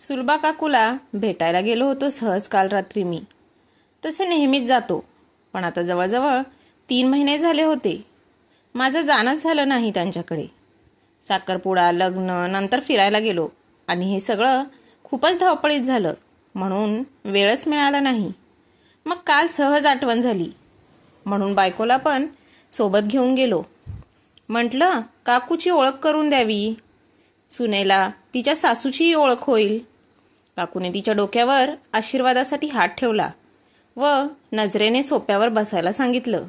सुलभा काकूला भेटायला गेलो होतो सहज काल रात्री मी. तसे नेहमीच जातो. पण आता जवळजवळ तीन महिने झाले होते. माझं जाणंच झालं नाही त्यांच्याकडे. साखरपुडा लग्न नंतर फिरायला गेलो. आणि हे सगळं खूपच धावपळीत झालं. म्हणून वेळच मिळाला नाही. मग काल सहज आठवण झाली. म्हणून बायकोला पण सोबत घेऊन गेलो. म्हटलं काकूची ओळख करून द्यावी. सुनेला तिच्या सासूचीही ओळख होईल. काकूने तिच्या डोक्यावर आशीर्वादासाठी हात ठेवला व नजरेने सोप्यावर बसायला सांगितलं.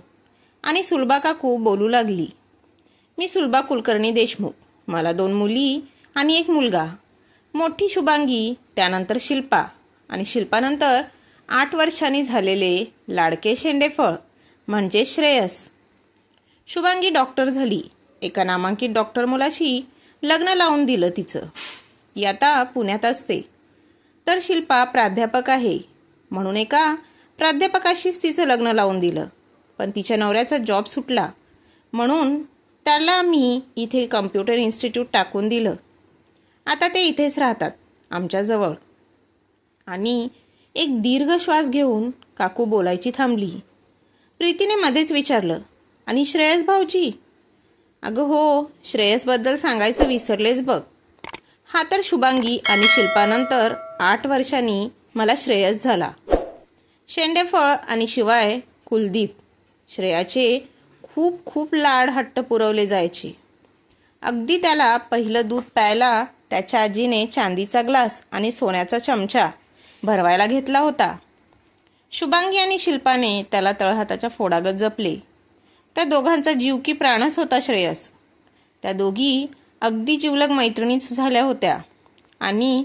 आणि सुलभा काकू बोलू लागली. मी सुलभा कुलकर्णी देशमुख. मला दोन मुली आणि एक मुलगा. मोठी शुभांगी त्यानंतर शिल्पा. आणि शिल्पानंतर आठ वर्षांनी झालेले लाडके शेंडेफळ म्हणजे श्रेयस. शुभांगी डॉक्टर झाली. एका नामांकित डॉक्टर मुलाशी लग्न लावून दिलं तिचं. ती आता पुण्यात असते. तर शिल्पा प्राध्यापक आहे. म्हणून एका प्राध्यापकाशीच तिचं लग्न लावून दिलं. पण तिच्या नवऱ्याचा जॉब सुटला. म्हणून त्याला मी इथे कम्प्युटर इन्स्टिट्यूट टाकून दिलं. आता ते इथेच राहतात आमच्याजवळ आणि एक दीर्घ श्वास घेऊन काकू बोलायची थांबली. प्रीतीने मध्येच विचारलं आणि श्रेयस भाऊजी? अगं हो श्रेयसबद्दल सांगायचं विसरलेच बघ. हा तर शुभांगी आणि शिल्पानंतर आठ वर्षांनी मला श्रेयस झाला. शेंडेफळ आणि शिवाय कुलदीप श्रेयाचे खूप खूप लाड हट्ट पुरवले जायचे. अगदी त्याला पहिलं दूध प्यायला त्याच्या आजीने चांदीचा ग्लास आणि सोन्याचा चमचा भरवायला घेतला होता. शुभांगी आणि शिल्पाने त्याला तळहाताच्या फोडागत जपले. त्या दोघांचा जीव की प्राणच होता श्रेयस. त्या दोघी अगदी जिवलग मैत्रिणीच झाल्या होत्या आणि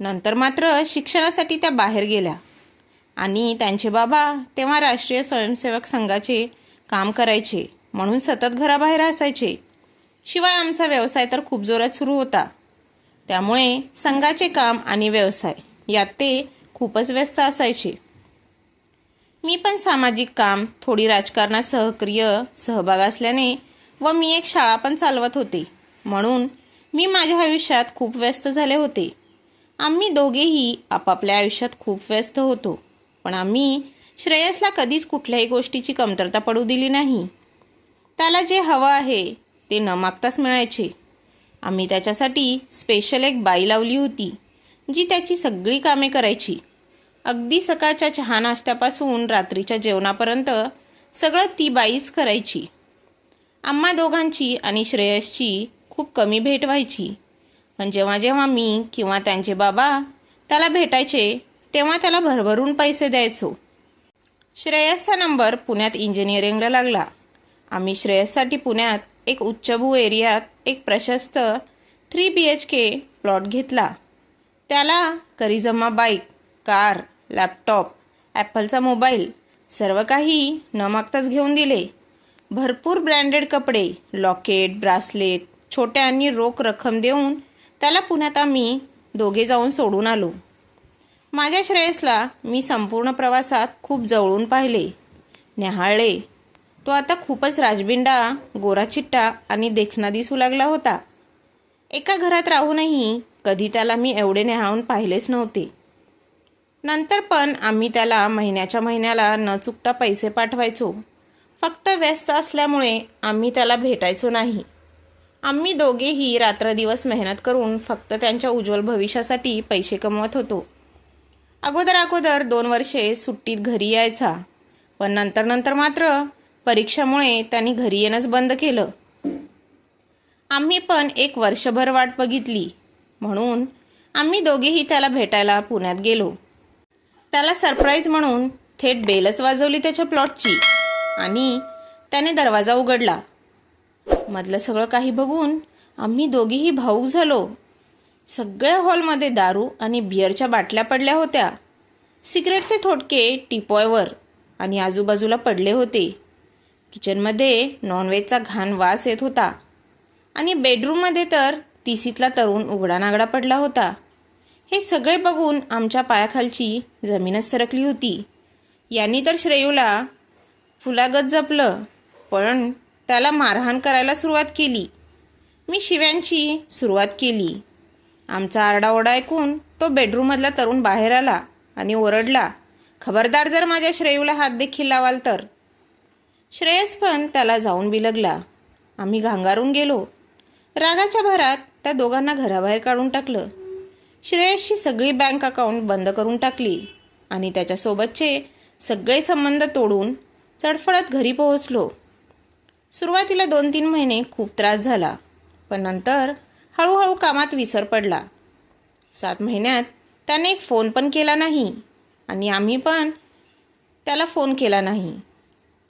नंतर मात्र शिक्षणासाठी त्या बाहेर गेल्या. आणि त्यांचे बाबा तेव्हा राष्ट्रीय स्वयंसेवक संघाचे काम करायचे म्हणून सतत घराबाहेर असायचे. शिवाय आमचा व्यवसाय तर खूप जोरात सुरू होता. त्यामुळे संघाचे काम आणि व्यवसाय यात ते खूपच व्यस्त असायचे. मी पण सामाजिक काम थोडी राजकारणात सहक्रिय सहभाग असल्याने व मी एक शाळा पण चालवत होते. म्हणून मी माझ्या आयुष्यात खूप व्यस्त झाले होते. आम्ही दोघेही आपापल्या आयुष्यात खूप व्यस्त होतो. पण आम्ही श्रेयसला कधीच कुठल्याही गोष्टीची कमतरता पडू दिली नाही. त्याला जे हवं आहे ते न मागताच मिळायचे. आम्ही त्याच्यासाठी स्पेशल एक बाई लावली होती जी त्याची सगळी कामे करायची. अगदी सकाळच्या चहा नाश्त्यापासून रात्रीच्या जेवणापर्यंत सगळं ती बाईच करायची. आम्हा दोघांची आणि श्रेयसची खूप कमी भेट व्हायची. पण जेव्हा जेव्हा मी किंवा त्यांचे बाबा त्याला भेटायचे तेव्हा त्याला भरभरून पैसे द्यायचो. श्रेयसचा नंबर पुण्यात इंजिनिअरिंगला लागला. आम्ही श्रेयससाठी पुण्यात एक उच्चभू एरियात एक प्रशस्त three B H K plot घेतला. त्याला करिजम्मा बाईक कार लॅपटॉप ॲपलचा मोबाईल सर्व काही न मागताच घेऊन दिले. भरपूर ब्रँडेड कपडे लॉकेट ब्रासलेट छोट्या आणि रोख रक्कम देऊन त्याला पुण्यात आम्ही दोघे जाऊन सोडून आलो. माझ्या श्रेयसला मी संपूर्ण प्रवासात खूप जवळून पाहिले. न्याहाळले. तो आता खूपच राजबिंडा गोराचिट्टा आणि देखणा दिसू लागला होता. एका घरात राहूनही कधी त्याला मी एवढे न्याहाळून पाहिलेच नव्हते. नंतर पण आम्ही त्याला महिन्याच्या महिन्याला न चुकता पैसे पाठवायचो. फक्त व्यस्त असल्यामुळे आम्ही त्याला भेटायचो नाही. आम्ही दोघेही रात्रदिवस मेहनत करून फक्त त्यांच्या उज्ज्वल भविष्यासाठी पैसे कमवत होतो. अगोदर अगोदर दोन वर्षे सुट्टीत घरी यायचा. पण नंतर नंतर मात्र परीक्षामुळे त्यांनी घरी येणंच बंद केलं. आम्ही पण एक वर्षभर वाट बघितली. म्हणून आम्ही दोघेही त्याला भेटायला पुण्यात गेलो. त्याला सरप्राईज म्हणून थेट बेलच वाजवली त्याच्या प्लॉटची आणि त्याने दरवाजा उघडला. मधलं सगळं काही बघून आम्ही दोघीही भाऊक झालो. सगळ्या हॉलमध्ये दारू आणि बिअरच्या बाटल्या पडल्या होत्या. सिगरेटचे थोडके टिपॉयवर आणि आजूबाजूला पडले होते. किचनमध्ये नॉनव्हेजचा घाण वास येत होता. आणि बेडरूममध्ये तर तिसीतला तरुण उघडा नागडा पडला होता. हे सगळे बघून आमच्या पायाखालची जमीनच सरकली होती. यांनी तर श्रेयूला फुलागत जपलं पण त्याला मारहाण करायला सुरुवात केली. मी शिव्यांची सुरुवात केली. आमचा आरडाओरडा ऐकून तो बेडरूममधला तरुण बाहेर आला आणि ओरडला खबरदार जर माझ्या श्रेयूला हात देखील लावाल तर? श्रेयस पण त्याला जाऊन बिलगला आम्ही घांगारून गेलो. रागाच्या भरात त्या दोघांना घराबाहेर काढून टाकलं. श्रेयसची सगळी बँक अकाउंट बंद करून टाकली आणि त्याच्यासोबतचे सगळे संबंध तोडून चडफडत घरी पोहोचलो. सुरुवातीला दोन तीन महिने खूप त्रास झाला पण नंतर हळूहळू कामात विसर पडला. सात महिन्यात त्याने एक फोन पण केला नाही आणि आम्ही पण त्याला फोन केला नाही.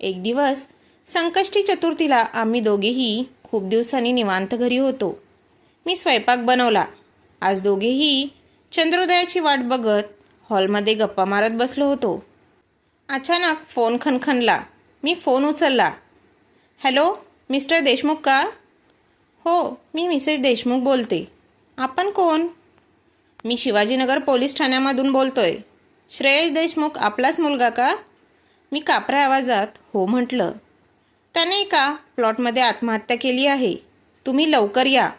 एक दिवस संकष्टी चतुर्थीला आम्ही दोघेही खूप दिवसांनी निवांत घरी होतो. मी स्वयंपाक बनवला. आज दोघेही चंद्रोदयाची वाट बघत हॉलमध्ये गप्पा मारत बसलो होतो. अचानक फोन खणखणला. मी फोन उचलला. हॅलो मिस्टर देशमुख का? हो मी मिसेस देशमुख बोलते. आपण कोण? मी शिवाजीनगर पोलीस ठाण्यामधून बोलतोय. श्रेयस देशमुख आपलाच मुलगा का? मी कापऱ्या आवाजात हो म्हटलं. त्याने एका प्लॉटमध्ये आत्महत्या केली आहे. तुम्ही लवकर या.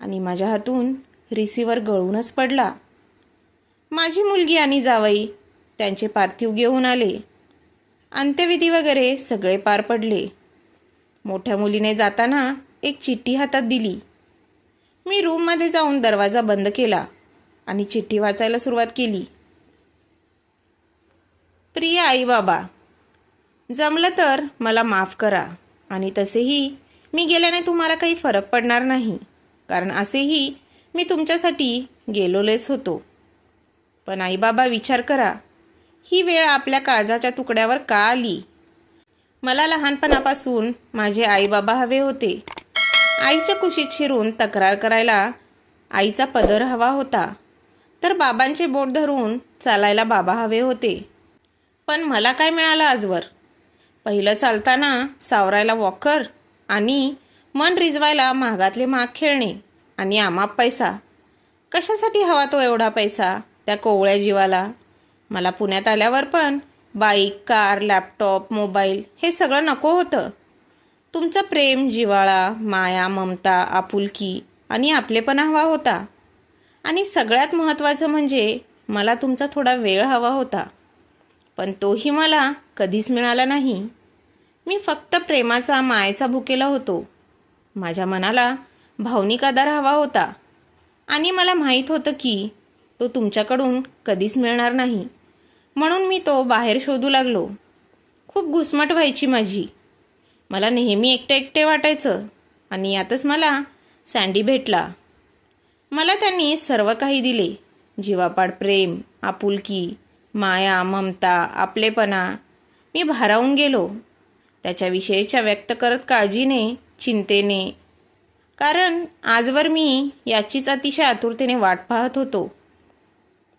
आणि माझ्या हातून रिसिव्हर गळूनच पडला. माझी मुलगी आणि जावई त्यांचे पार्थिव घेऊन आले. अंत्यविधी वगैरे सगळे पार पडले. मोठ्या मुलीने जाताना एक चिठ्ठी हातात दिली. मी रूममध्ये जाऊन दरवाजा बंद केला आणि चिठ्ठी वाचायला सुरुवात केली. प्रिय आई बाबा जमलं तर मला माफ करा आणि तसेही मी गेल्याने तुम्हाला काही फरक पडणार नाही कारण असेही मी तुमच्यासाठी गेलोलेच होतो. पण आई बाबा विचार करा ही वेळ आपल्या काळजाच्या तुकड्यावर का आली? मला लहानपणापासून माझे आई बाबा हवे होते. आईच्या कुशीत शिरून तक्रार करायला आईचा पदर हवा होता. तर बाबांचे बोट धरून चालायला बाबा हवे होते. पण मला काय मिळालं आजवर? पहिलं चालताना सावरायला वॉकर आणि मन रिजवायला महागातले माग खेळणे आणि आमाप पैसा. कशासाठी हवा तो एवढा पैसा? त्या कोवळ्या जीवाला. मला पुण्यात आल्यावर पण बाईक कार लॅपटॉप मोबाईल हे सगळं नको होतं. तुमचं प्रेम जिवाळा माया ममता आपुलकी आणि आपलेपणा हवा होता. आणि सगळ्यात महत्त्वाचं म्हणजे मला तुमचा थोडा वेळ हवा होता. पण तोही मला कधीच मिळाला नाही. मी फक्त प्रेमाचा मायेचा भुकेला होतो. माझ्या मनाला भावनिक आधार हवा होता. आणि मला माहीत होतं की तो तुमच्याकडून कधीच मिळणार नाही. म्हणून मी तो बाहेर शोधू लागलो. खूप घुसमट व्हायची माझी. मला नेहमी एकटे एकटे वाटायचं आणि यातच मला सँडी भेटला. मला त्यांनी सर्व काही दिले. जीवापाड प्रेम आपुलकी माया ममता आपलेपणा. मी भारावून गेलो. त्याच्याविषयीच्या व्यक्त करत काळजीने चिंतेने. कारण आजवर मी याचीच अतिशय आतुरतेने वाट पाहत होतो.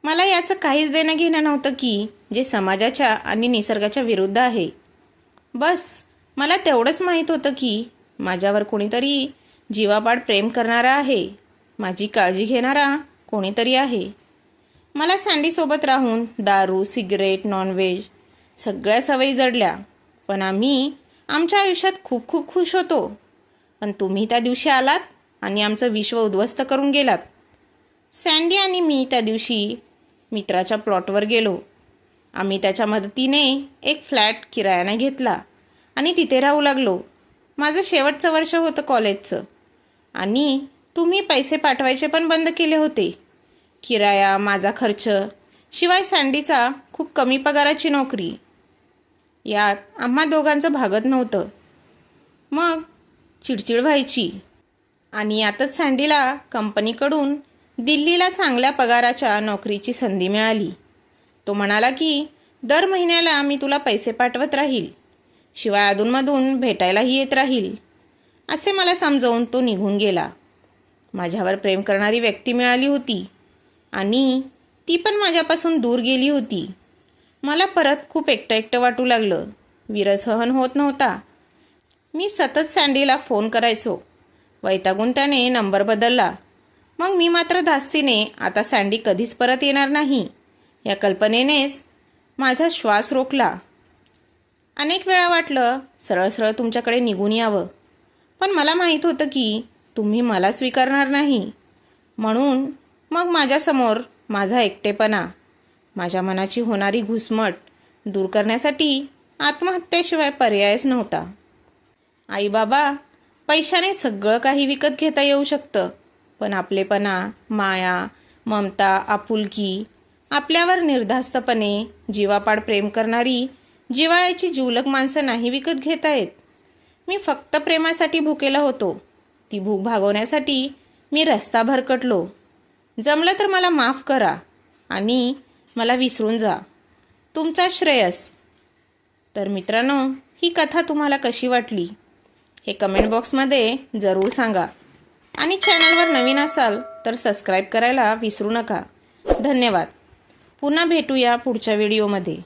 मला याचं काहीच देणं घेणं नव्हतं की जे समाजाच्या आणि निसर्गाच्या विरुद्ध आहे. बस मला तेवढंच माहीत होतं की माझ्यावर कोणीतरी जीवापाड प्रेम करणारा आहे. माझी काळजी घेणारा कोणीतरी आहे. मला सँडीसोबत राहून दारू सिगरेट नॉनव्हेज सगळ्या सवयी जडल्या. पण आम्ही आमच्या आयुष्यात खूप खूप खुश होतो. पण तुम्ही त्या दिवशी आलात आणि आमचं विश्व उद्ध्वस्त करून गेलात. सँडी आणि मी त्या दिवशी मित्राच्या प्लॉटवर गेलो. आम्ही त्याच्या मदतीने एक फ्लॅट किरायाने घेतला आणि तिथे राहू लागलो. माझं शेवटचं वर्ष होतं कॉलेजचं. आणि तुम्ही पैसे पाठवायचे पण बंद केले होते. किराया माझा खर्च शिवाय सँडीचा खूप कमी पगाराची नोकरी. यात आम्हा दोघांचं भागत नव्हतं. मग चिडचिड व्हायची. आणि यातच सँडीला कंपनीकडून दिल्लीला चांगल्या पगाराच्या नोकरीची संधी मिळाली. तो म्हणाला की दर महिन्याला मी तुला पैसे पाठवत राहील. शिवाय अधूनमधून भेटायलाही येत राहील. असे मला समजावून तो निघून गेला. माझ्यावर प्रेम करणारी व्यक्ती मिळाली होती आणि ती पण माझ्यापासून दूर गेली होती. मला परत खूप एकटं एकटं वाटू लागलं. विरसहन होत नव्हता. मी सतत सँडीला फोन करायचो. वैतागून त्याने नंबर बदलला. मग मी मात्र धास्तीने आता सँडी कधीच परत येणार नाही. या कल्पनेनेच माझा श्वास रोखला. अनेक वेळा वाटलं सरळ सरळ तुमच्याकडे निघून यावं. पण मला माहीत होतं की तुम्ही मला स्वीकारणार नाही. म्हणून मग माझ्यासमोर माझा एकटेपणा माझ्या मनाची होणारी घुसमट दूर करण्यासाठी आत्महत्येशिवाय पर्यायच नव्हता. आई बाबा पैशाने सगळं काही विकत घेता येऊ शकतं. पण आपलेपणा माया ममता आपुलकी आपल्यावर निर्धास्तपणे जीवापाड प्रेम करणारी जिवाळ्याची जिवलक माणसं नाही विकत घेत आहेत. मी फक्त प्रेमासाठी भुकेला होतो. ती भूक भागवण्यासाठी मी रस्ता भरकटलो जमलं तर मला माफ करा आणि मला विसरून जा. तुमचा श्रेयस. तर मित्रांनो ही कथा तुम्हाला कशी वाटली? हे कमेंट बॉक्समध्ये जरूर सांगा. आणि चॅनलवर नवीन असाल तर सबस्क्राईब करायला विसरू नका. धन्यवाद. पुन्हा भेटूया पुढच्या व्हिडिओमध्ये